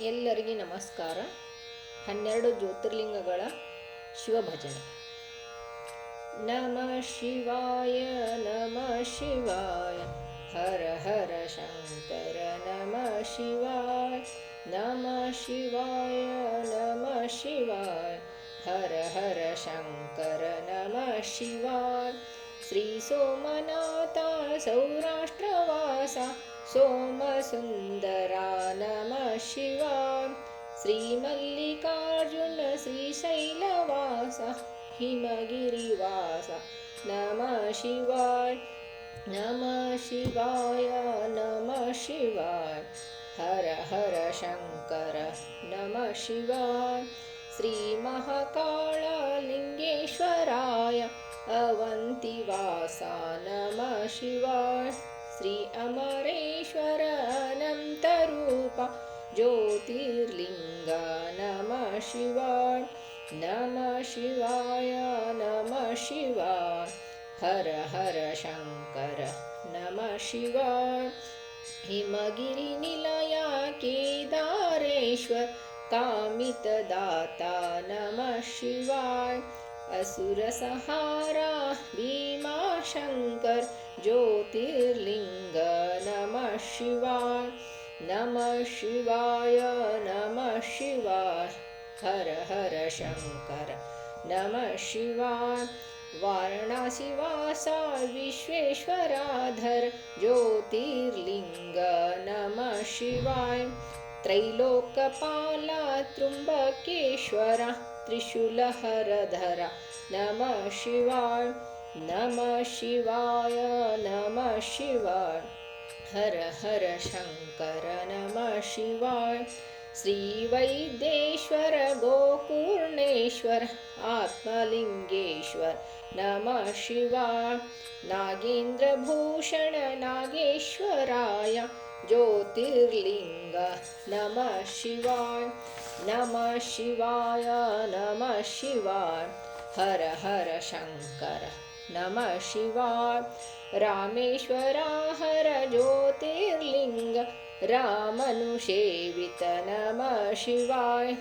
ಎಲ್ಲರಿಗೆ ನಮಸ್ಕಾರ. ಹನ್ನೆರಡು ಜ್ಯೋತಿರ್ಲಿಂಗಗಳ ಶಿವಭಜನೆ. ನಮ ಶಿವಾಯ ನಮ ಶಿವಾಯ. ಹರ ಹರ ಶಂಕರ, ನಮ ಶಿವಾಯ. ನಮ ಶಿವಾಯ ನಮ ಶಿವಾಯ. ಹರ ಹರ ಶಂಕರ, ನಮ ಶಿವಾಯ. ಶ್ರೀ ಸೋಮನಾಥ ಸೌರಾಷ್ಟ್ರವಾಸ. ಸೋಮಸುಂದರ ನಮ ಶಿವ श्रीमल्लिकार्जुन श्रीशैलवास हिमगिरिवास नमः शिवाय नमः शिवाय नमः शिवाय हर हर शङ्कर नमः शिवाय श्रीमहाकाळलिङ्गेश्वराय अवन्तिवासा नमः शिवाय श्री अमरेश्वर अनन्तरूप ज्योतिर्लिङ्ग शिवाय। नमः शिवाय नमः शिवाय। हर हर शङ्कर नमः शिवाय। हिमगिरिनिलया केदारेश्वर कामितदाता नमः शिवाय। असुरसहारा भीमाशङ्कर ज्योतिर्लिङ्ग नमः शिवाय। नमः शिवाय नमः शिवाय हर हर शङ्कर नमः शिवाय वाराणसीवासा विश्वेश्वराधर ज्योतिर्लिङ्ग नमः शिवाय त्रैलोकपाला त्र्यम्बकेश्वर त्रिशूलहरधर। नमः शिवाय नमः शिवाय नमः शिवाय। हर हर शङ्कर नमः शिवाय श्रीवैद्येश्वर गोपूर्णेश्वर आत्मलिङ्गेश्वर नमः शिवाय। नागेन्द्रभूषण नागेश्वराय ज्योतिर्लिङ्ग नमः शिवाय। नमः शिवाय नमः शिवाय। हर हर शङ्कर नमः शिवाय। रामेश्वरा हर ज्योतिर्लिङ्ग रामनुसेवित नमः शिवाय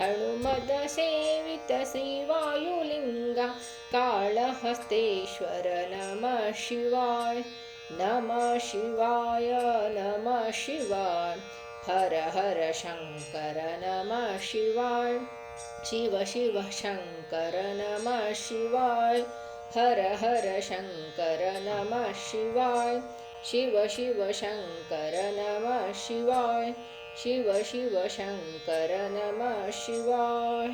हनुमदसेवित श्रीवायुलिङ्ग काळहस्तेश्वर नमः शिवाय नमः शिवाय नमः शिवाय हर हर शङ्कर नमः शिवाय शिव शिव शङ्कर नमः शिवाय हर हर शङ्कर नमः शिवाय शिव शिव शङ्कर नमः शिवाय। शिव शिव शङ्कर नमः शिवाय